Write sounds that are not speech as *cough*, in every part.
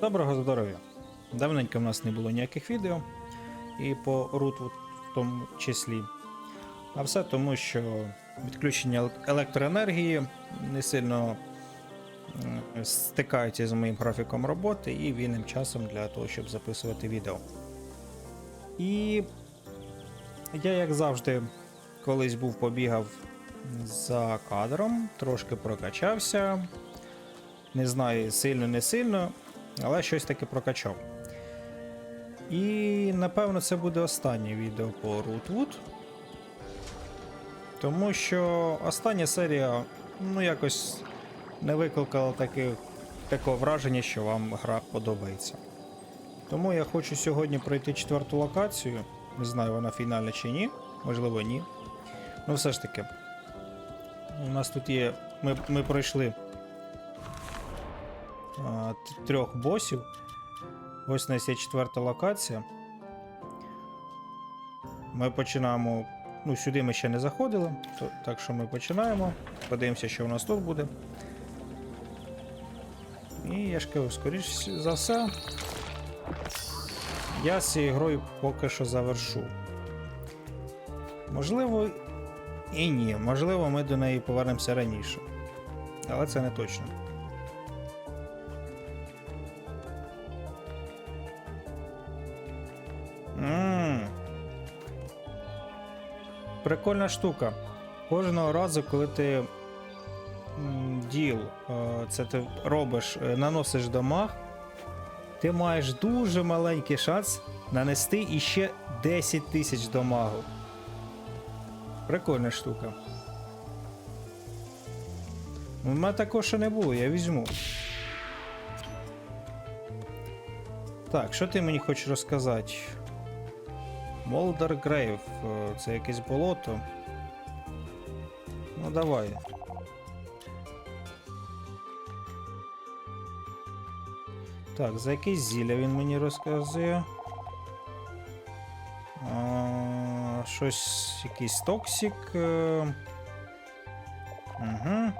Доброго здоров'я! Давненько в нас не було ніяких відео, і по руту в тому числі. А все тому, що відключення електроенергії не сильно м, стикається з моїм графіком роботи і вільним часом для того, щоб записувати відео. І я, як завжди, колись був побігав за кадром, трошки прокачався. Не знаю, сильно, не сильно, але щось таки прокачав. І напевно це буде останнє відео по Rootwood. Тому що остання серія, ну, якось не викликала таких, такого враження, що вам гра подобається. Тому я хочу сьогодні пройти четверту локацію. Не знаю, вона фінальна чи ні, можливо, ні. Ну, все ж таки. У нас тут є. Ми, ми пройшли а, трьох босів. Ось у нас є четверта локація. Ми починаємо. Ну, сюди ми ще не заходили, то, так що ми починаємо. Подивимося, що у нас тут буде. І я ж кажу, скоріш за все. Я з цією грою поки що завершу. Можливо, і ні. Можливо, ми до неї повернемося раніше. Але це не точно. Прикольна штука. Кожного разу, коли ти діл, е, це ти робиш, е, наносиш дамаг, ти маєш дуже маленький шанс нанести іще 10 тисяч дамагу. Прикольна штука. У мене такого ще не було, я візьму. Так, що ти мені хочеш розказати? Молдер Грейв, е, це якесь болото. Ну давай. Так, за якесь зілля він мені розказує. Щось, якийсь токсик. Угу.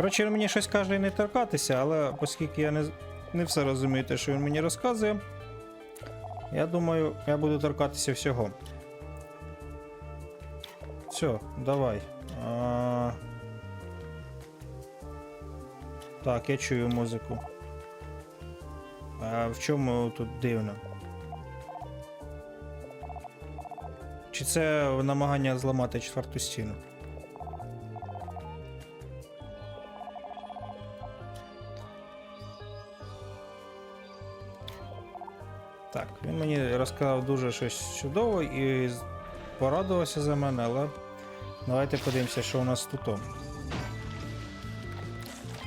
Коротше, він мені щось каже не торкатися, але оскільки я не, не все розумію, те, що він мені розказує, я думаю, я буду торкатися всього. Все, давай. А... Так, я чую музику. А в чому тут дивно? Чи це намагання зламати четверту стіну? Мені розказав дуже щось чудове і порадувався за мене, але давайте подивимося, що у нас тут.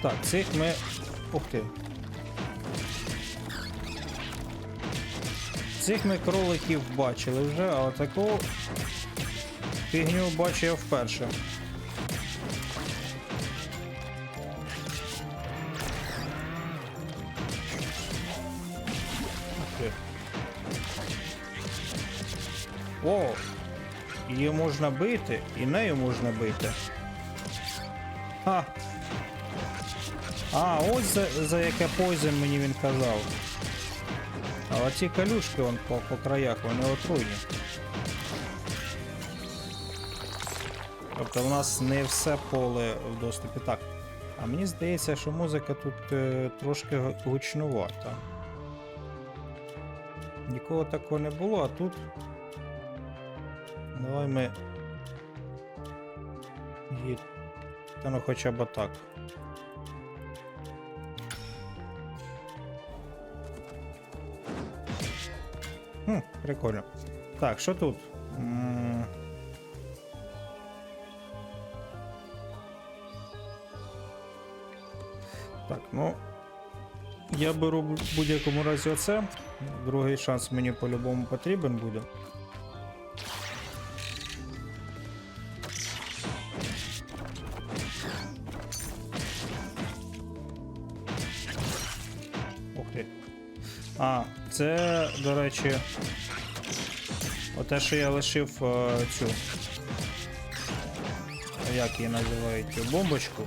Так, цих ми. Ух ти. Цих ми кроликів бачили вже, а таку фігню бачу я вперше. О! Її можна бити, і нею можна бити. Ха! А, ось за, за яке пойзен мені він казав. А оці калюшки вон по, по краях, вони отруйні. Тобто в нас не все поле в доступі. Так. А мені здається, що музика тут е, трошки гучнувата. Нікого такого не було, а тут. Давай ми. Її... Та ну хоча б так. Хм, прикольно. Так, що тут? Так, ну. Я беру в будь-якому разі оце. Другий шанс мені по-любому потрібен буде. Ти. А, це, до речі. Оте, що я лишив е, цю як її називають, бомбочку.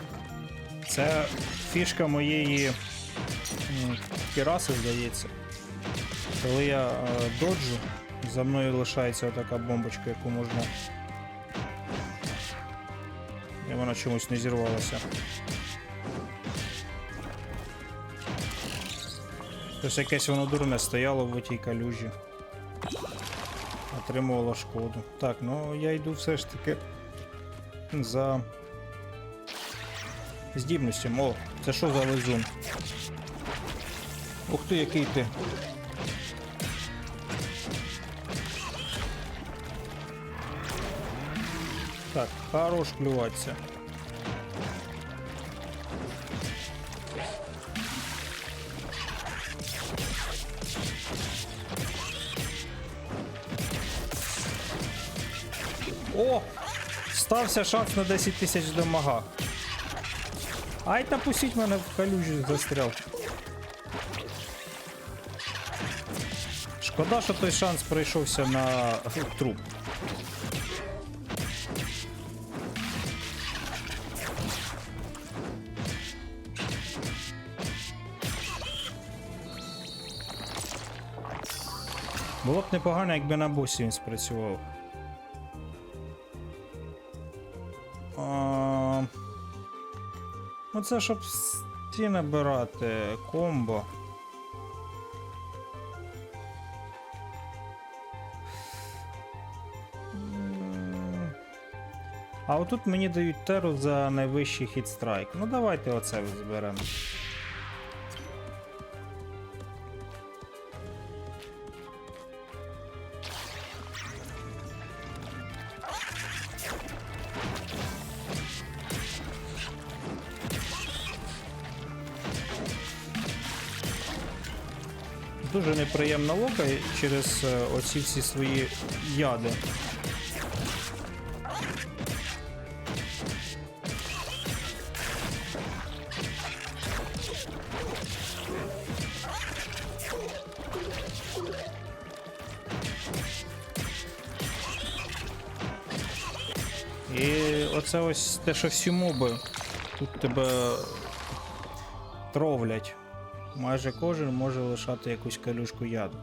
Це фішка моєї кіраси, здається. Коли я е, доджу, за мною лишається така бомбочка, яку можна. І вона чомусь не зірвалася. Тобто якесь воно дурне стояло в тій калюжі. Отримувало шкоду. Так, ну я йду все ж таки за здібностям. О, це що за лизун? Ух ти, який ти. Так, хорош клюватися. Стався шанс на 10 тисяч дамага. Ай та пустіть мене в калюжі застряв. Шкода, що той шанс прийшовся на труп. Було б непогано, якби на босі він спрацював. Ну це щоб ті набирати комбо. А отут мені дають теру за найвищий хітстрайк. Ну давайте оце зберемо. Неприємна лока через е, оці всі свої яди. І оце ось те, що всі моби тут тебе тровлять. Майже кожен може лишати якусь калюшку яду.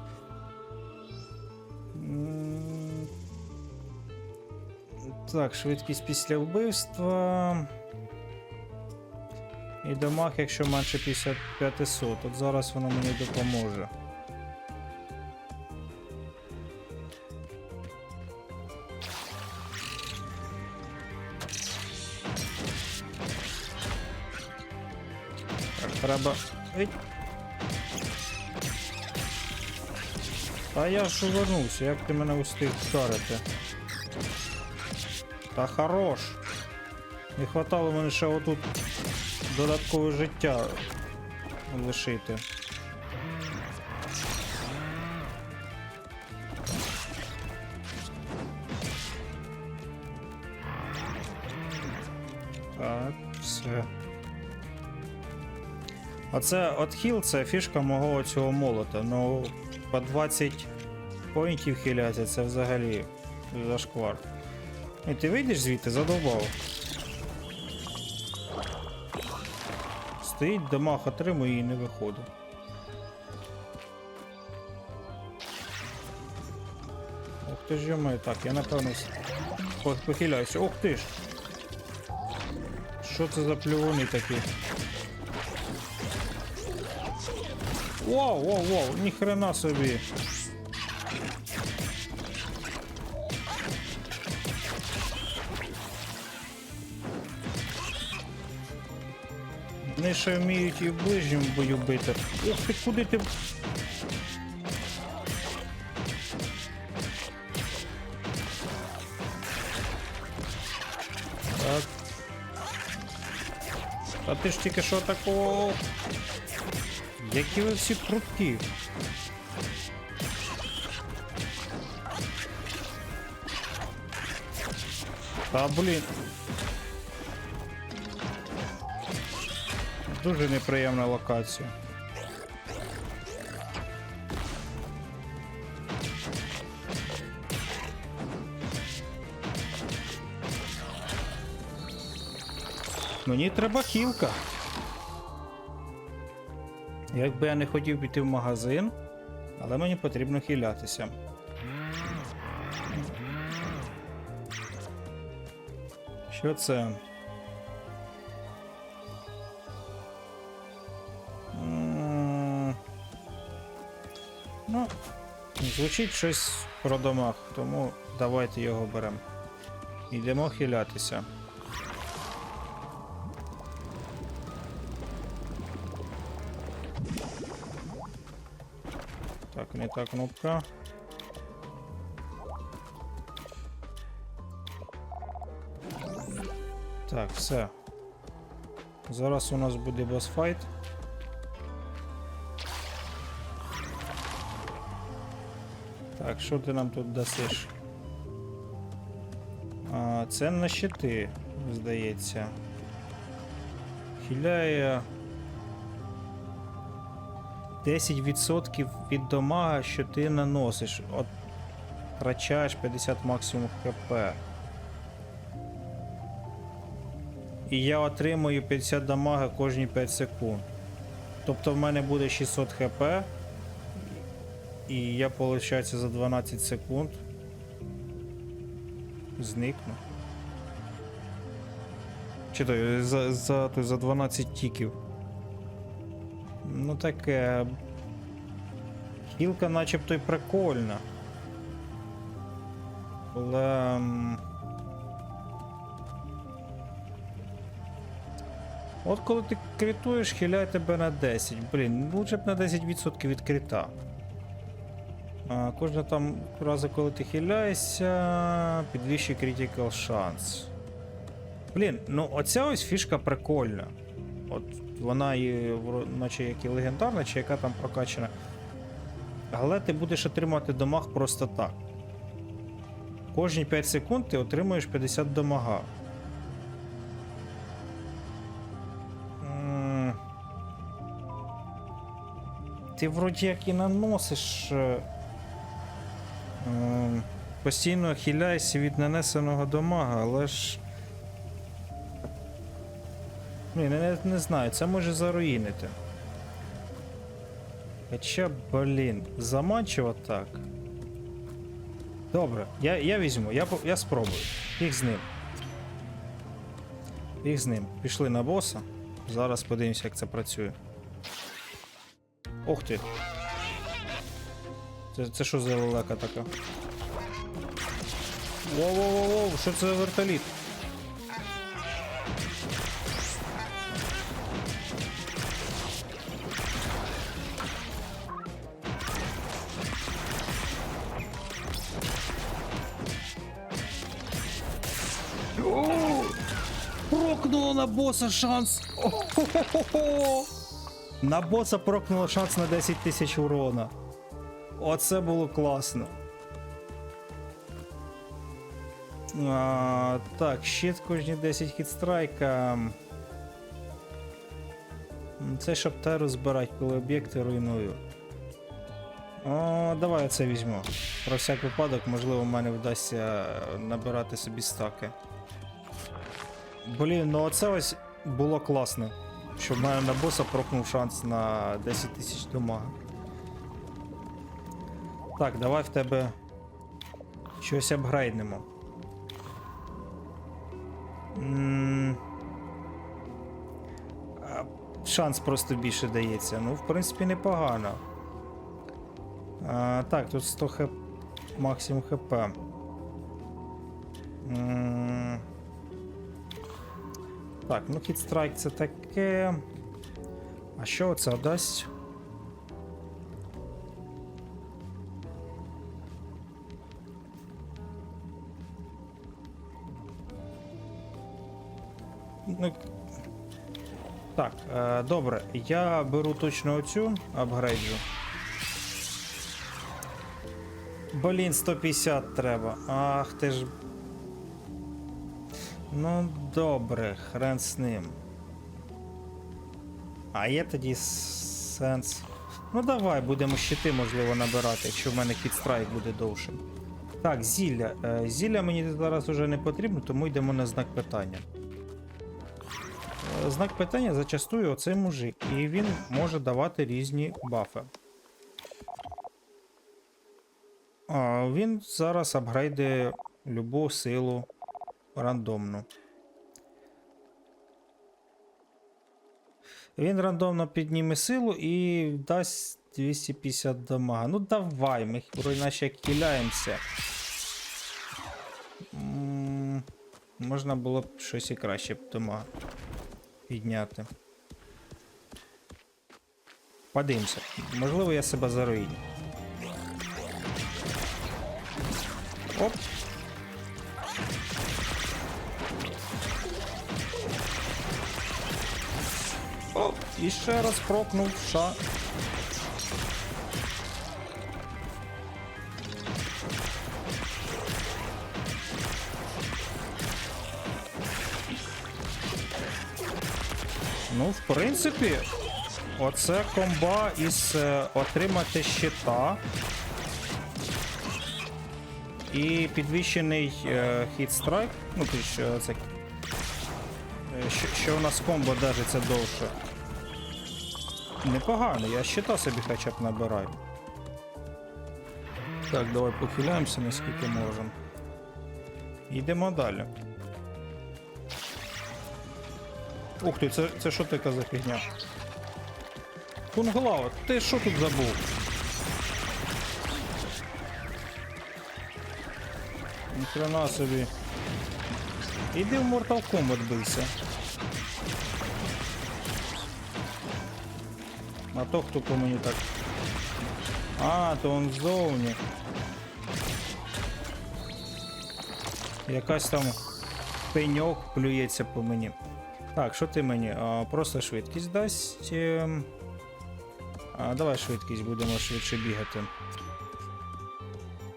Так, швидкість після вбивства. І дамаг, якщо менше 5500. От зараз воно мені допоможе. Так, треба. Ей. Та я ж увернувся, як ти мене устиг вдарити. Та хорош. Не хватало мене ще отут додаткове життя лишити. Так, все. Оце от хіл це фішка мого цього молота. Ну, по 20 поінтів хиляться, це взагалі зашквар. І ти вийдеш звідти, задовбав. Стоїть, дамаг отримує і не виходить. Ух ти ж йоме, так, я напевно похиляюся. Ух ти ж! Що це за плювуни такі? Вау, вау, вау, ніхрена собі. Вони ще вміють і в ближньому бою бити. Ух ти, куди ти? Так. А ти ж тільки що такого. Які ви всі пруткі. Та блін. Дуже неприємна локація. Мені треба хілка. Якби я не хотів піти в магазин, але мені потрібно хилятися. Що це? Ну, звучить щось про домах, тому давайте його беремо. Йдемо хилятися. Не кнопка. Так, все. Зараз у нас буде босфайт. Так, що ти нам тут дасиш? А, це на щити, здається. Хиляє 10% від дамага, що ти наносиш. От втрачаєш 50 максимум хп. І я отримую 50 дамага кожні 5 секунд. Тобто в мене буде 600 хп. І я, виходить, за 12 секунд зникну. Чи за, за, то за 12 тіків. Ну таке. Хілка начебто й прикольна. Але. От коли ти критуєш, хиляє тебе на 10. Блін, лучше б на 10% від крита. А, кожна там разу, коли ти хиляєшся, підвищує critical шанс. Блін, ну оця ось фішка прикольна. От вона і наче як і легендарна, чи яка там прокачана. Але ти будеш отримувати дамаг просто так. Кожні 5 секунд ти отримуєш 50 дамага. Ти вроді як і наносиш. е, Постійно хиляєшся від нанесеного дамага, але ж. Блін, не, не знаю, це може заруїнити. Хоча, блін, заманчиво так. Добре, я, я візьму, я, я спробую. Їх з ним. Їх з ним. Пішли на боса. Зараз подивимося, як це працює. Ох ти. Це, це що за лелека така? Воу-воу-воу, що це за вертоліт? Прокнуло на боса шанс. О-хо-хо-хо! На боса прокнуло шанс на 10 тисяч урона. Оце було класно. А, так, щит кожні 10 хітстрайка. Це щоб теру збирати, коли об'єкти руйную. О, давай я це візьму. Про всяк випадок, можливо, в мене вдасться набирати собі стаки. Блін, ну оце ось було класно. Щоб в мене на боса прокнув шанс на 10 тисяч дамага. Так, давай в тебе щось апгрейднемо. Шанс просто більше дається. Ну, в принципі, непогано. А, так, тут 100 хп. Максимум хп. М, Так, ну хітстрайк це таке. А що це дасть? Ну, так, е, добре. Я беру точно оцю апгрейджу. Блін, 150 треба. Ах ти ж. Ну, добре, хрен з ним. А є тоді сенс. Ну давай, будемо щити, можливо, набирати, якщо в мене хітстрайк буде довшим. Так, зілля. Е, Зілля мені зараз уже не потрібно, тому йдемо на знак питання. е, знак питання зачастую оцей мужик, і він може давати різні бафи. А, він зараз апгрейдує любу силу рандомну. Він рандомно підніме силу і дасть 250 дамага. Ну давай, ми вроді наче кіляємося. Можна було б щось і краще б дамага підняти. Подивимося. Можливо, я себе заруїню. Оп. Оп. І ще раз прокнув ша. Ну, в принципі, оце комба із е, отримати щита. І підвищений е, хіт-страйк. Ну, ти що це. е, Що, що у нас комбо держиться довше. Непогано, я щита собі хоча б набираю. Так, давай похиляємося наскільки можемо. Йдемо далі. Ух ти, це, це що така за фігня? Кунглава, ти що тут забув? Ніхрена собі. Іди в Mortal Kombat бийся. А то хто по мені так. А, то он ззовні. Якась там пеньок плюється по мені. Так, що ти мені? А, просто швидкість дасть. ем. А, давай швидкість, будемо швидше бігати.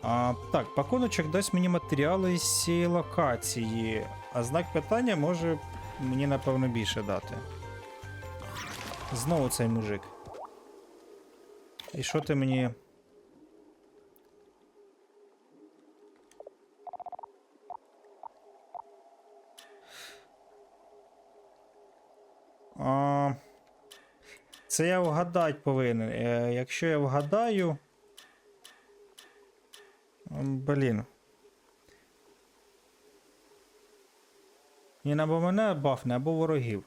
А, так, пакуночок дасть мені матеріали з цієї локації. А знак питання може мені, напевно, більше дати. Знову цей мужик. І що ти мені. А, це я вгадати повинен. Е, якщо я вгадаю. Блін. Він або мене бафне, або ворогів.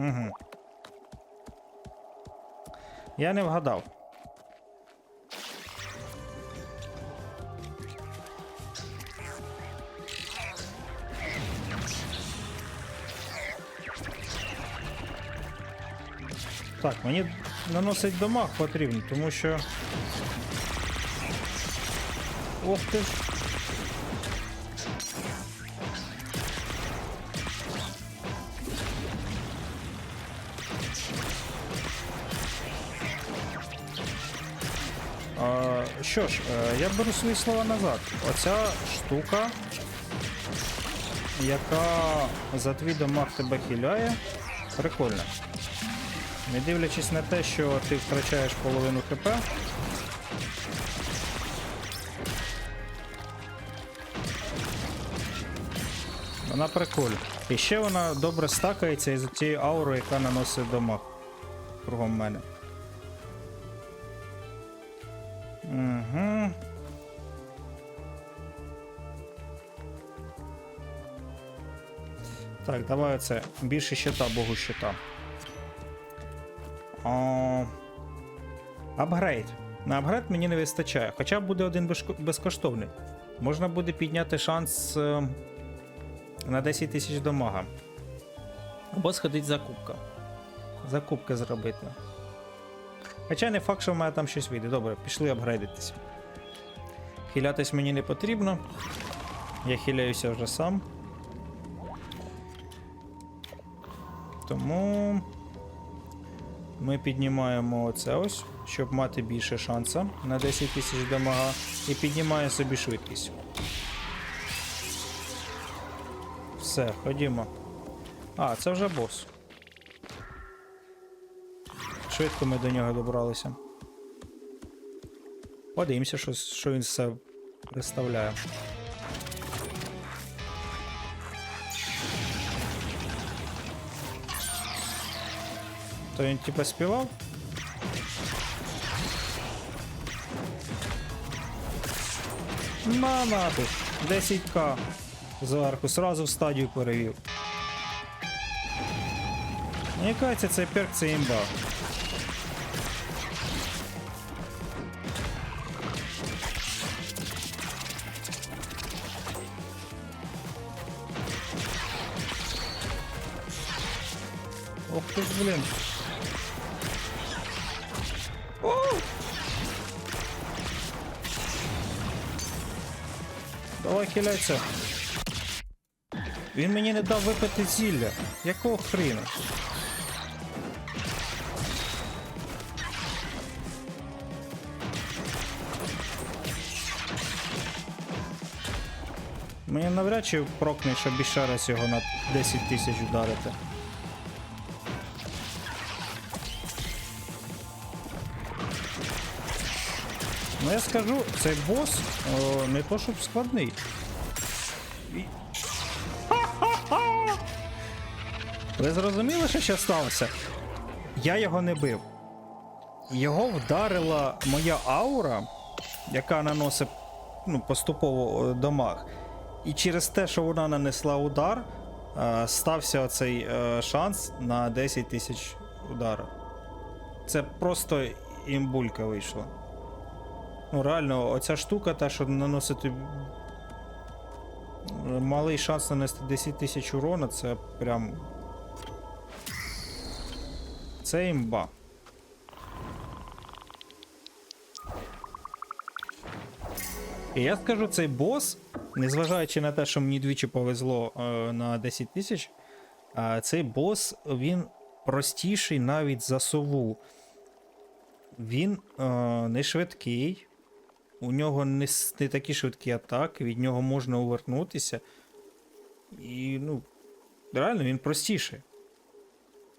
Угу. Я не вгадав. Так, мені наносить дамаг потрібно, тому що. Ох ти ж. Що ж, е, я беру свої слова назад. Оця штука, яка за твій дамаг тебе хиляє, прикольна. Не дивлячись на те, що ти втрачаєш половину ХП. Вона прикольна. І ще вона добре стакається із цією аурою, яка наносить дамаг кругом мене. Угу. Так, давай це. Більше щита, богу щита. О, апгрейд. На апгрейд мені не вистачає. Хоча буде один безкоштовний. Можна буде підняти шанс е, на 10 тисяч дамага. Або сходить закупка. Закупки зробити. Хоча не факт, що в мене там щось вийде. Добре, пішли апгрейдитись. Хилятись мені не потрібно. Я хиляюся вже сам. Тому. Ми піднімаємо оце ось, щоб мати більше шанса на 10 тисяч дамага. І піднімаю собі швидкість. Все, ходімо. А, це вже бос. Швидко ми до нього добралися. Подивимося, що, що він з себе Представляю. То він типа співав? На нафиг, 10к зверху, сразу в стадію перевів. Мені кажеться, цей перк це імба. Ох ти ж, блін. О! Давай хиляйся. Він мені не дав випити зілля. Якого хрена? Мені навряд чи прокне, щоб іще раз його на 10 тисяч вдарити. Ну я скажу, цей бос о, не то щоб складний. *laughs* Ви зрозуміли, що ще сталося? Я його не бив. Його вдарила моя аура, яка наносить ну, поступово дамаг. І через те, що вона нанесла удар, е, стався оцей е, шанс на 10 тисяч ударів. Це просто імбулька вийшла. Ну, реально, оця штука, та, що наносити малий шанс нанести 10 тисяч урона, це прям. Це імба. І я скажу, цей бос, незважаючи на те, що мені двічі повезло е, на 10 тисяч, е, цей бос він простіший навіть за сову. Він е, не швидкий, у нього не, не такі швидкі атаки, від нього можна увернутися. І, ну, реально він простіший.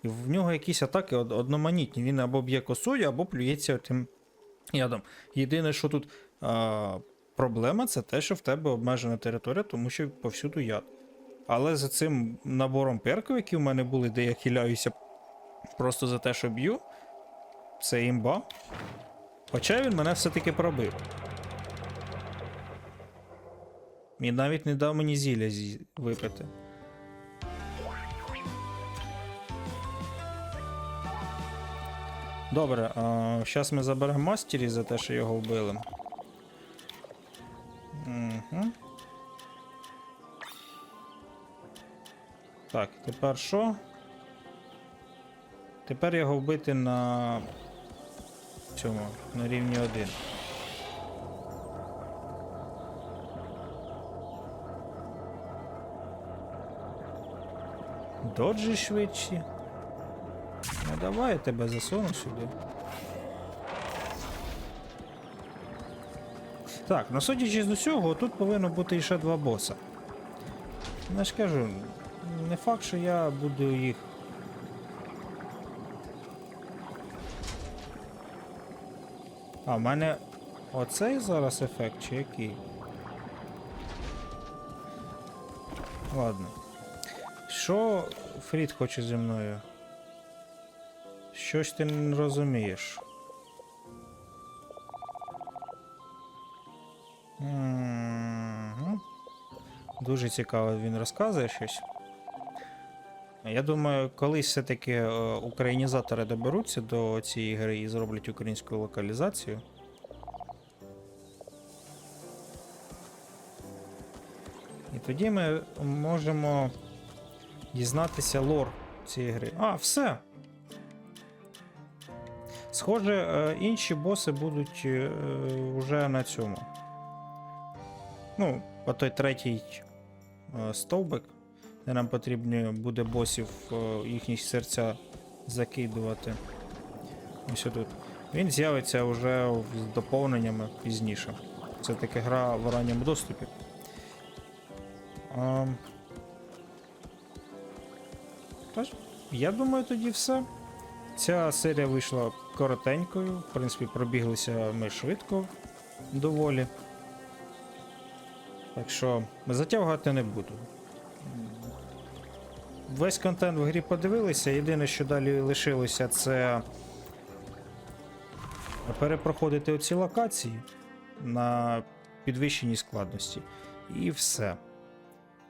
І в нього якісь атаки одноманітні. Він або б'є косою, або плюється тим ядом. Єдине, що тут а, проблема, це те, що в тебе обмежена територія, тому що повсюду яд. Але за цим набором перків, які в мене були, де я хиляюся просто за те, що б'ю, це імба. Хоча він мене все-таки пробив. І навіть не дав мені зілля зі- випити. Добре, зараз ми заберемо мастері за те, що його вбили. Угу. Так, тепер що? Тепер його вбити на цьому, на рівні 1. Доджі швидші. Ну давай я тебе засуну сюди. Так, ну судячи з усього, тут повинно бути ще два боса. Ну, Я ж кажу, не факт, що я буду їх. А, в мене оцей зараз ефект чи який? Ладно. Що Фрід хоче зі мною? Щось ти не розумієш. Дуже цікаво він розказує щось. Я думаю, колись все-таки е, українізатори доберуться до цієї гри і зроблять українську локалізацію. І тоді ми можемо дізнатися лор цієї гри. А, все. Схоже, е, інші боси будуть е, вже на цьому. Ну, по той третій е, стовбик, де нам потрібно буде босів їхні серця закидувати. Ось тут. Він з'явиться вже з доповненнями пізніше. Це таки гра в ранньому доступі. Тож, я думаю, тоді все. Ця серія вийшла коротенькою. В принципі, пробіглися ми швидко доволі. Так що затягувати не буду. Весь контент в грі подивилися. Єдине, що далі лишилося, це перепроходити оці локації на підвищеній складності. І все.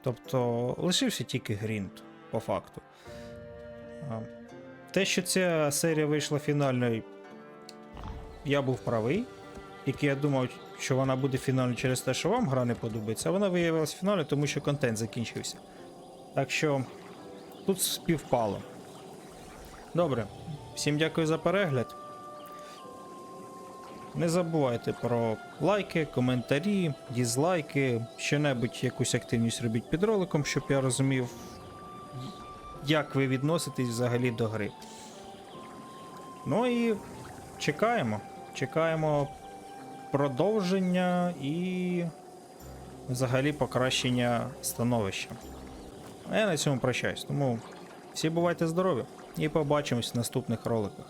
Тобто лишився тільки грінт, по факту. Те, що ця серія вийшла фінальною, я був правий. Тільки я думав, що вона буде фінальною через те, що вам гра не подобається, а вона виявилася фінальною, тому що контент закінчився. Так що тут співпало. Добре, всім дякую за перегляд. Не забувайте про лайки, коментарі, дізлайки, що-небудь якусь активність робіть під роликом, щоб я розумів, як ви відноситесь взагалі до гри. Ну і чекаємо. Чекаємо продовження і взагалі покращення становища. А я на цьому прощаюсь. Тому всі бувайте здорові і побачимось в наступних роликах.